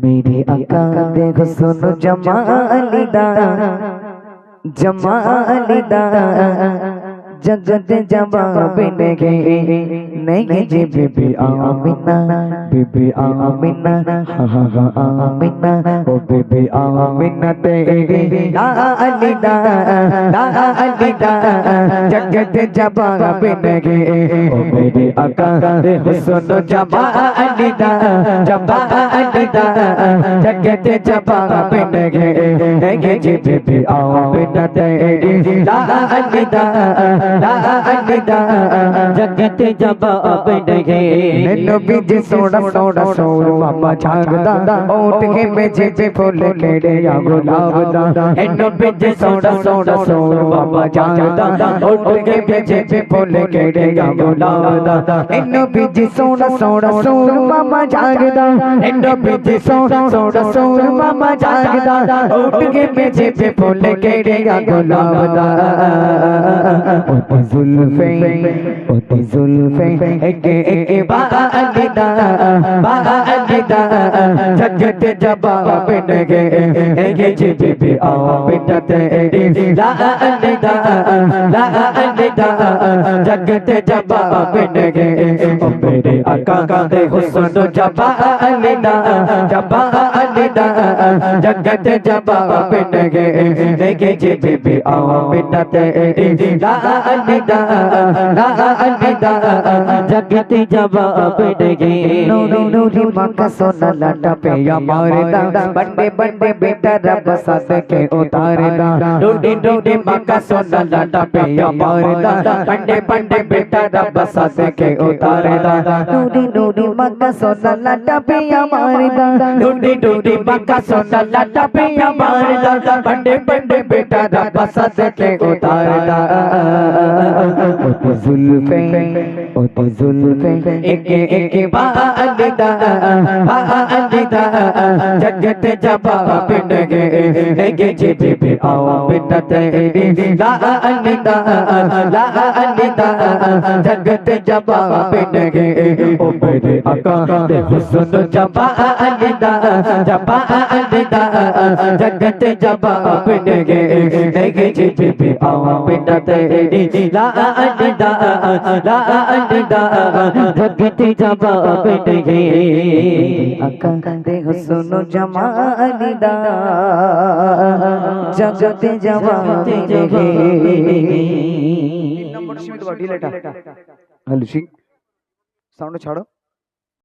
मेरे आका देखो सुनो जमालिदा जमालिदा জগতে জবাবে নেগে নেগে যে বিবি আমিনা বিবি আমিনা হা হা হা আমিনা ও বিবি আমিনা তে লা আলিদা লা আলিদা জগতে জবাবে নেগে ও মেরে আকা রে হুসন জবা আলিদা জবা আলিদা জগতে জবাবে নেগে নেগে যে বিবি আমিনা তে লা আলিদা जगत जवाब नगे नबी जी सोड़ा सोड़ा सोर मामा झागदा ओट के मेजे पे फूल केड़े या गुलाब दा नबी जी सोड़ा सोड़ा सोर मामा झागदा ओट के मेजे पे फूल केड़े या गुलाब दा नबी जी सोड़ा सोड़ा सोर मामा झागदा नबी जी सोड़ा सोड़ा सोर मामा झागदा ओट के मेजे पे फूल केड़े या অতি জুলফে অতি জুলফে একে একে বাগা আলিদা বাগা বেটা ঝটঝট জবা বেটা গে গে জি বি বি আ বেটা তে লা আনিদা লা আনিদা ঝটঝট জবা বেটা গে মেরে আকা কাঁদে হুসন জবা আনিদা জবা আনিদা ঝটঝট জবা বেটা গে গে জি বি বি আ বেটা তে লা আনিদা লা আনিদা ঝটঝট জবা বেটা গে নো নো নো মাকাস सोना लाटा पे या मारदा बंडे बंडे बेटा रब सद के उतारदा डूडी डूडी मक्का सोना लाटा पे या मारदा बंडे बंडे बेटा रब सद के उतारदा डूडी डूडी मक्का सोना लाटा पे या मारदा डूडी डूडी मक्का सोना लाटा पे या मारदा बंडे बंडे बेटा रब सद के उतारदा ओते जुल्फे ओते जुल्फे एके एके बालिदा बालिदा जगत जवाब नगे एके जिबी भी आओ बिना तेरी ला अलिदा ला अलिदा जगत जवाब नगे ओ मेरे आका दे हुस्न जवालिदा जवालिदा जगत जवाब नगे एके जिबी भी आओ बिना तेरी ला अलिदा ला अलिदा जगत जवाब नगे अकंदे हुस्न जमालिदा जगत जवाब नगे নম্বর সীমিত বা ডিলেটা হ্যালো সিং সাউন্ড ছাড়ো